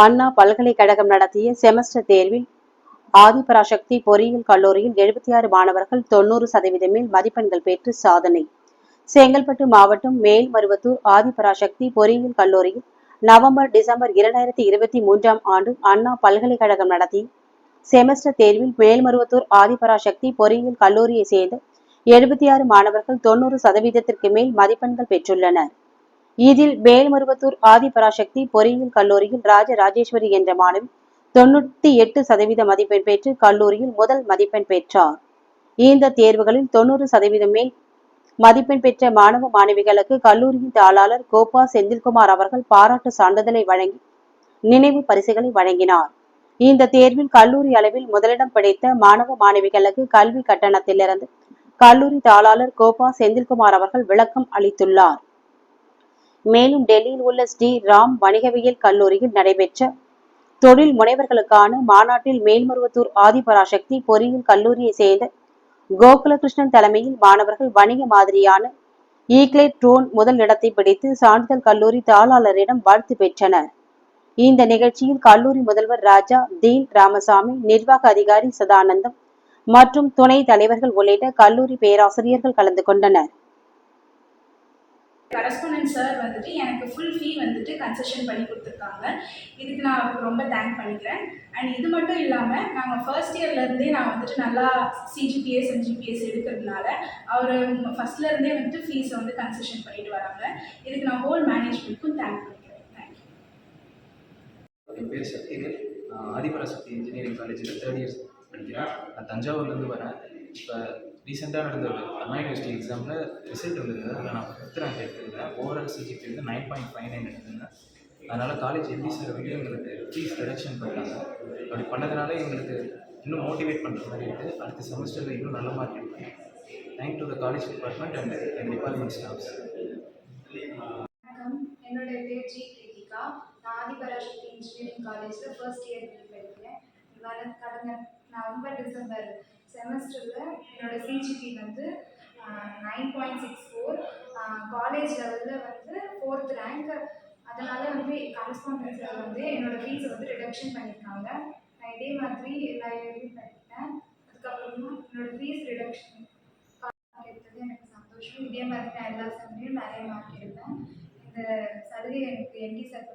அண்ணா பல்கலைக்கழகம் நடத்திய செமஸ்டர் தேர்வில் ஆதிபராசக்தி பொறியியல் கல்லூரியில் எழுபத்தி ஆறு மாணவர்கள் தொன்னூறு சதவீதம் மேல் மதிப்பெண்கள் பெற்று சாதனை. செங்கல்பட்டு மாவட்டம் மேல்மருவத்தூர் ஆதிபராசக்தி பொறியியல் கல்லூரியில் நவம்பர் டிசம்பர் இரண்டாயிரத்தி இருபத்தி மூன்றாம் ஆண்டு அண்ணா பல்கலைக்கழகம் நடத்தி செமஸ்டர் தேர்வில் மேல்மருவத்தூர் ஆதிபராசக்தி பொறியியல் கல்லூரியை சேர்ந்த எழுபத்தி ஆறு மாணவர்கள் தொண்ணூறு சதவீதத்திற்கு மேல் மதிப்பெண்கள் பெற்றுள்ளனர். இதில் மேல்மருவத்தூர் ஆதிபராசக்தி பொறியியல் கல்லூரியில் ராஜ ராஜேஸ்வரி என்ற மாணவி தொண்ணூத்தி எட்டு சதவீத மதிப்பெண் பெற்று கல்லூரியில் முதல் மதிப்பெண் பெற்றார். இந்த தேர்வுகளில் தொண்ணூறு சதவீதம் மேல் மதிப்பெண் பெற்ற மாணவ மாணவிகளுக்கு கல்லூரியின் தாளாளர் கோபா செந்தில்குமார் அவர்கள் பாராட்டு சான்றிதழை வழங்கி நினைவு பரிசுகளை வழங்கினார். இந்த தேர்வில் கல்லூரி அளவில் முதலிடம் பிடித்த மாணவ மாணவிகளுக்கு கல்வி கட்டணத்திலிருந்து கல்லூரி தாளாளர் கோபா செந்தில்குமார் அவர்கள் விளக்கம் அளித்துள்ளார். மேலும் டெல்லியில் உள்ள ஸ்ரீ ராம் வணிகவியல் கல்லூரியில் நடைபெற்ற தொழில் முனைவர்களுக்கான மாநாட்டில் மேல்மருவத்தூர் ஆதிபராசக்தி பொறியியல் கல்லூரியை சேர்ந்த கோகுலகிருஷ்ணன் தலைமையில் மாணவர்கள் வணிக மாதிரியான ஈக்லேட் ட்ரோன் முதல் இடத்தை பிடித்து சான்றிதழ் கல்லூரி தாளாளரிடம் வாழ்த்து பெற்றனர். இந்த நிகழ்ச்சியில் கல்லூரி முதல்வர் ராஜா தீன் ராமசாமி நிர்வாக அதிகாரி சதானந்தம் மற்றும் துணை தலைவர்கள் உள்ளிட்ட கல்லூரி பேராசிரியர்கள் கலந்து கொண்டனர். கரஸ்பாண்டன்ட் சார் வந்துட்டு எனக்கு ஃபுல் ஃபீ வந்துட்டு கன்செஷன் பண்ணி கொடுத்துருக்காங்க. இதுக்கு நான் அவருக்கு ரொம்ப தேங்க் பண்ணிக்கிறேன். அண்ட் இது மட்டும் இல்லாமல் நாங்கள் ஃபர்ஸ்ட் இயர்லேருந்தே நான் வந்துட்டு நல்லா சிஜிபிஎஸ் அண்ட் ஜிபிஎஸ் எடுக்கிறதுனால அவர் ஃபஸ்ட்லேருந்தே வந்துட்டு ஃபீஸை வந்து கன்செஷன் பண்ணிட்டு வராங்க. இதுக்கு நான் ஹோல் மேனேஜ்மெண்ட்க்கும் தேங்க் பண்ணிக்கிறேன். தேங்க்யூ என் பேர் சக்திவேல் ஆதிபராசக்தி இன்ஜினியரிங் காலேஜில் தேர்ட் இயர்ஸ் படிக்கிறேன். நான் தஞ்சாவூர்லேருந்து வரேன். இப்போ ரீசெண்டாக நடந்த ஒரு அண்ணா யூனிவர்சிட்டி எக்ஸாமில் ரிசல்ட் வந்திருந்தது. அதில் நான் ஃபிஃப்த் ரேங்க் எடுத்திருந்தேன். ஓவரால் சிஜிபி வந்து நைன் பாயிண்ட் ஃபைவ் நைன் எடுத்திருந்தேன். அதனால் காலேஜ் எப்படி சார் வந்து எங்களுக்கு ஃபீஸ் ரிடக்ஷன் பண்ணாங்க? அப்படி பண்ணதுனால எங்களுக்கு இன்னும் மோட்டிவேட் பண்ணுற மாதிரி இருக்குது அடுத்த செமஸ்டரில் இன்னும் நல்ல மார்க் எடுப்பேன் thank to the college department and N department staffs என்னுடைய பேர் ஜி கிருத்திகா. நான் ஆதிபராசக்தி இன்ஜினியரிங் காலேஜில் ஃபர்ஸ்ட் இயர் படிக்கிறேன். கடந்த நவம்பர் டிசம்பர் செமஸ்டரில் என்னோட சிஜிபி வந்து nine point six four college லெவலில் வந்து ஃபோர்த் ரேங்க் அதனால் வந்து கரஸ்பாண்டன்ஸில் வந்து என்னோட ஃபீஸை வந்து ரிடக்ஷன் பண்ணியிருக்காங்க. நான் இதே மாதிரி எல்லா இயர்லையும் படிக்கிறேன் அதுக்கப்புறமா என்னோட ஃபீஸ் ரிடக்ஷன் எடுத்தது எனக்கு சந்தோஷம். இதே மாதிரி நான் எல்லா செம்லையும் நிறைய மார்க் எடுப்பேன். இந்த சலுகை எனக்கு என்டி சார்